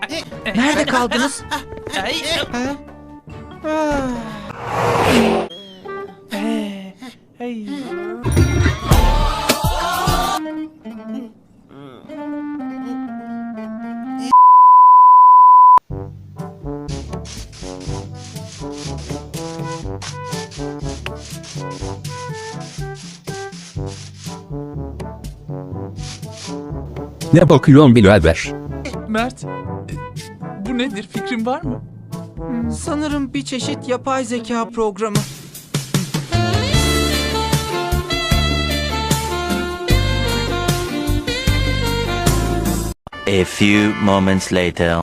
Hadi. Nerede kaldınız? Ay, Ha? ay. Ne bakıyorsun birader? Mert, bu nedir? Fikrin var mı? Sanırım bir çeşit yapay zeka programı. A few moments later.